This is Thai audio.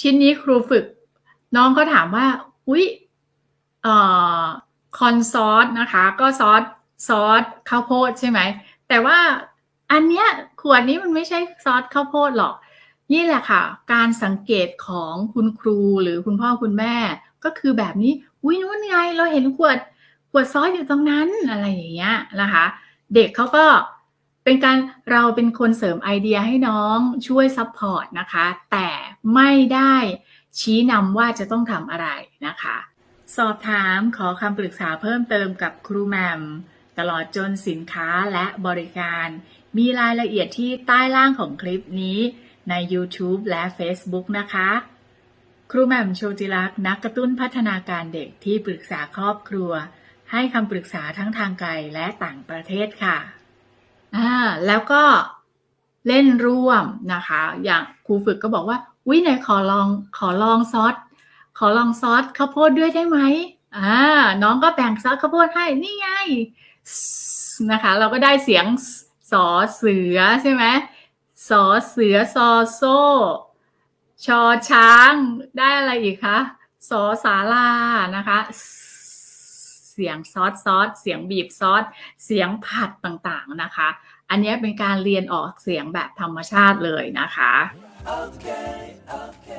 ชิ้นนี้ครูฝึก น้องก็ถามว่า อุ๊ยเอ่อคอนซอสนะคะ ก็ซอสซอสข้าวโพดใช่ไหม แต่ว่าอันเนี้ยขวดนี้มันไม่ใช่ซอสข้าวโพดหรอก นี่แหละค่ะ การสังเกตของคุณครูหรือคุณพ่อคุณแม่ ก็คือแบบนี้ อุ้ยนู้นไงเราเห็นขวดขวดซอสอยู่ตรงนั้นอะไรอย่างเงี้ยนะคะ เด็กเขาก็ เป็นการเราเป็นคนเสริมไอเดียให้น้องช่วยซัพพอร์ตนะคะ แต่ไม่ได้ชี้นำว่าจะต้องทำอะไรนะคะ สอบถามขอคำปรึกษาเพิ่มเติมกับครูแหมมตลอดจนสินค้าและบริการ มีรายละเอียดที่ใต้ล่างของคลิปนี้ใน YouTube และ Facebook นะคะ ครูแหม่มโชติลักษ์นักกระตุ้นพัฒนาการเด็กที่ปรึกษาครอบครัว ให้คำปรึกษาทั้งทางไกลและต่างประเทศค่ะ อ่าแล้วก็เล่นร่วมนะคะ อย่างครูฝึกก็บอกว่าวิไหนขอลองขอลองซอสขอลองซอสข้าวโพดด้วยได้ไหมอ่าน้องก็แบ่งซอสข้าวโพดให้นี่ไงนะคะ เราก็ได้เสียงสอเสือใช่ไหมสอเสือซอโซ่ชอช้างได้อะไรอีกคะสอสาลานะคะ เสียงซอสซอสเสียงบีบซอสเสียงผัดต่างๆนะคะ อันนี้เป็นการเรียนออกเสียงแบบธรรมชาติเลยนะคะ Okay, okay.